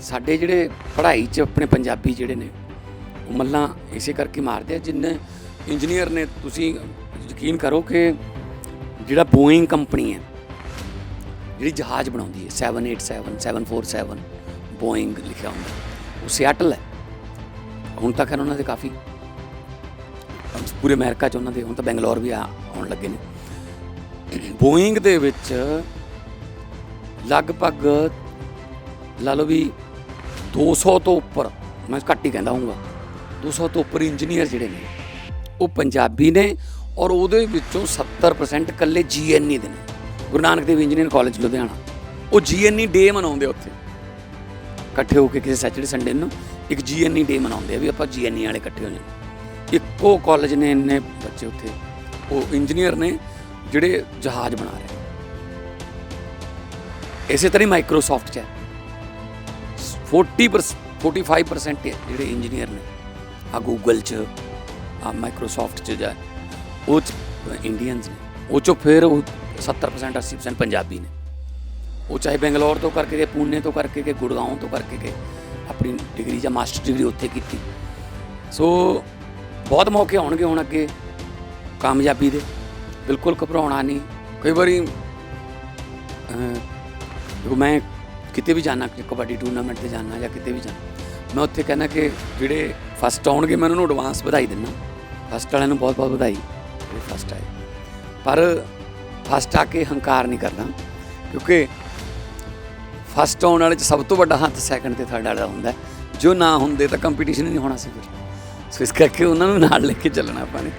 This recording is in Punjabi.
ਸਾਡੇ ਜਿਹੜੇ ਪੜ੍ਹਾਈ 'ਚ ਆਪਣੇ ਪੰਜਾਬੀ ਜਿਹੜੇ ਨੇ, ਉਹ ਮੱਲਾਂ ਇਸੇ ਕਰਕੇ ਮਾਰਦੇ ਆ, ਜਿੰਨੇ ਇੰਜੀਨੀਅਰ ਨੇ ਤੁਸੀਂ ਯਕੀਨ ਕਰੋ ਕਿ ਜਿਹੜਾ ਬੋਇੰਗ ਕੰਪਨੀ ਹੈ, ਜਿਹੜੀ ਜਹਾਜ਼ ਬਣਾਉਂਦੀ ਹੈ 787 747 ਬੋਇੰਗ ਲਿਖਿਆ ਹੁੰਦਾ, ਉਹ ਸਿਆਟਲ ਹੈ। ਹੁਣ ਤੱਕ ਉਹਨਾਂ ਦੇ ਕਾਫੀ, ਪੂਰੇ ਅਮਰੀਕਾ 'ਚ ਉਹਨਾਂ ਦੇ, ਹੁਣ ਤਾਂ ਬੈਂਗਲੌਰ ਵੀ ਆਉਣ ਲੱਗੇ ਨੇ। ਬੋਇੰਗ ਦੇ ਵਿੱਚ ਲਗਭਗ, ਲਾ ਲਓ ਵੀ 200 ਤੋਂ ਉੱਪਰ, ਮੈਂ ਘੱਟ ਹੀ ਕਹਿੰਦਾ ਹੂੰਗਾ 200 ਤੋਂ ਉੱਪਰ ਇੰਜੀਨੀਅਰ ਜਿਹੜੇ ਨੇ, ਉਹ ਪੰਜਾਬੀ ਨੇ ਔਰ ਉਹਦੇ ਵਿੱਚੋਂ 70% ਇਕੱਲੇ ਜੀਐਨਈ ਦੇ ਨੇ। Guru Nanak Dev engineer college Ludhiana. ਉਹ ਜੀਐਨਈ ਡੇ ਮਨਾਉਂਦੇ ਉੱਥੇ। ਇਕੱਠੇ ਹੋ ਕੇ ਕਿਸੇ ਸੈਚਰਡੇ ਸੰਡੇ ਨੂੰ ਇੱਕ ਜੀਐਨਈ ਡੇ ਮਨਾਉਂਦੇ ਆ ਵੀ ਆਪਾਂ ਜੀਐਨਈ ਵਾਲੇ ਇਕੱਠੇ ਹੋ ਜਾਣਾ। ਇੱਕੋ ਕਾਲਜ ਨੇ ਇੰਨੇ ਬੱਚੇ ਉੱਥੇ। ਉਹ ਇੰਜੀਨੀਅਰ ਨੇ ਜਿਹੜੇ ਜਹਾਜ਼ ਬਣਾ ਰਹੇ ਇਸੇ ਤਰ੍ਹਾਂ ਹੀ ਮਾਈਕਰੋਸਾਫਟ ਚ ਹੈ। 40% 45% ਜਿਹੜੇ ਇੰਜੀਨੀਅਰ ਨੇ। ਆ ਗੂਗਲ ਚ, ਆ ਮਾਈਕਰੋਸਾਫਟ ਚ ਜਾ ਉਹ ਚ ਇੰਡੀਅਨਸ ਨੇ। ਉਹ ਚੋਂ ਫਿਰ ਉਹ 70% 80% ਪੰਜਾਬੀ ਨੇ। ਉਹ ਚਾਹੇ ਬੈਂਗਲੌਰ ਤੋਂ ਕਰਕੇ ਗਏ, ਪੂਨੇ ਤੋਂ ਕਰਕੇ ਗਏ ਗੁੜਗਾਉਂ ਤੋਂ ਕਰਕੇ ਗਏ, ਆਪਣੀ ਡਿਗਰੀ ਜਾਂ ਮਾਸਟਰ ਡਿਗਰੀ ਉੱਥੇ ਕੀਤੀ। ਸੋ ਬਹੁਤ ਮੌਕੇ ਆਉਣਗੇ ਹੁਣ ਅੱਗੇ ਕਾਮਯਾਬੀ ਦੇ। ਬਿਲਕੁਲ ਘਬਰਾਉਣਾ ਨਹੀਂ। ਕਈ ਵਾਰੀ ਮੈਂ ਕਿਤੇ ਵੀ ਜਾਣਾ ਕਬੱਡੀ ਟੂਰਨਾਮੈਂਟ ਤੇ ਜਾਣਾ ਜਾਂ ਕਿਤੇ ਵੀ ਜਾਣਾ। ਮੈਂ ਉੱਥੇ ਕਹਿੰਦਾ ਕਿ ਜਿਹੜੇ ਫਸਟ ਆਉਣਗੇ, ਮੈਂ ਉਹਨਾਂ ਨੂੰ ਐਡਵਾਂਸ ਵਧਾਈ ਦਿੰਦਾ। ਫਸਟ ਵਾਲਿਆਂ ਨੂੰ ਬਹੁਤ ਬਹੁਤ ਵਧਾਈ, ਜਿਹੜੇ ਫਸਟ ਆਏ। ਪਰ ਫਸਟ ਆ ਕੇ ਹੰਕਾਰ ਨਹੀਂ ਕਰਦਾ, ਕਿਉਂਕਿ ਫਸਟ ਆਉਣ ਵਾਲੇ ਚ ਸਭ ਤੋਂ ਵੱਡਾ ਹੱਥ ਸੈਕੰਡ ਤੇ ਥਰਡ ਵਾਲਾ ਹੁੰਦਾ। ਜੋ ਨਾ ਹੁੰਦੇ ਤਾਂ ਕੰਪੀਟੀਸ਼ਨ ਹੀ ਨਹੀਂ ਹੋਣਾ ਸੀ ਫਿਰ। ਸੋ ਇਸ ਕਰਕੇ ਉਹਨਾਂ ਨੂੰ ਨਾਲ ਲੈ ਕੇ ਚੱਲਣਾ ਆਪਾਂ ਨੇ।